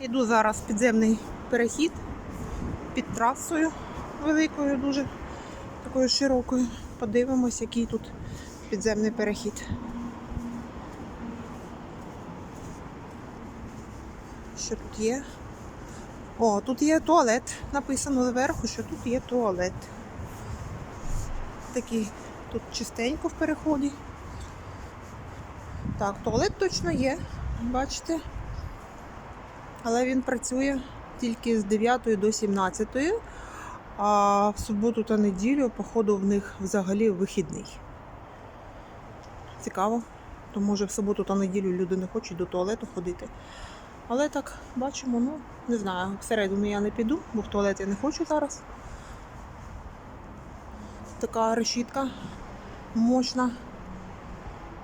Іду зараз в підземний перехід під трасою великою, дуже такою широкою. Подивимось, який тут підземний перехід. Що тут є? О, тут є туалет. Написано зверху, що тут є туалет. Такий тут чистенько в переході. Так, туалет точно є, бачите. Але він працює тільки з 9 до 17, а в суботу та неділю, походу, в них взагалі вихідний. Цікаво. То може в суботу та неділю люди не хочуть до туалету ходити. Але так, бачимо, ну, не знаю, всередину я не піду, бо в туалет я не хочу зараз. Така решітка мощна,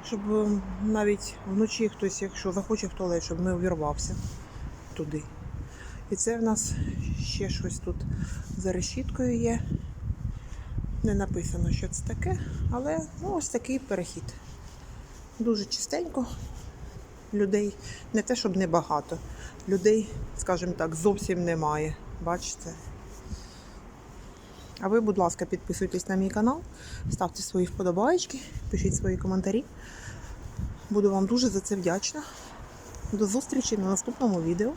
щоб ем, навіть вночі хтось, якщо захоче в туалет, щоб не увірвався туди. І це в нас ще щось тут за решіткою є. Не написано, що це таке, але ну, ось такий перехід. Дуже чистенько. Людей не те, щоб небагато. Людей, скажімо так, зовсім немає. Бачите? А ви, будь ласка, підписуйтесь на мій канал, ставте свої вподобайки, пишіть свої коментарі. Буду вам дуже за це вдячна. До зустрічі на наступному відео.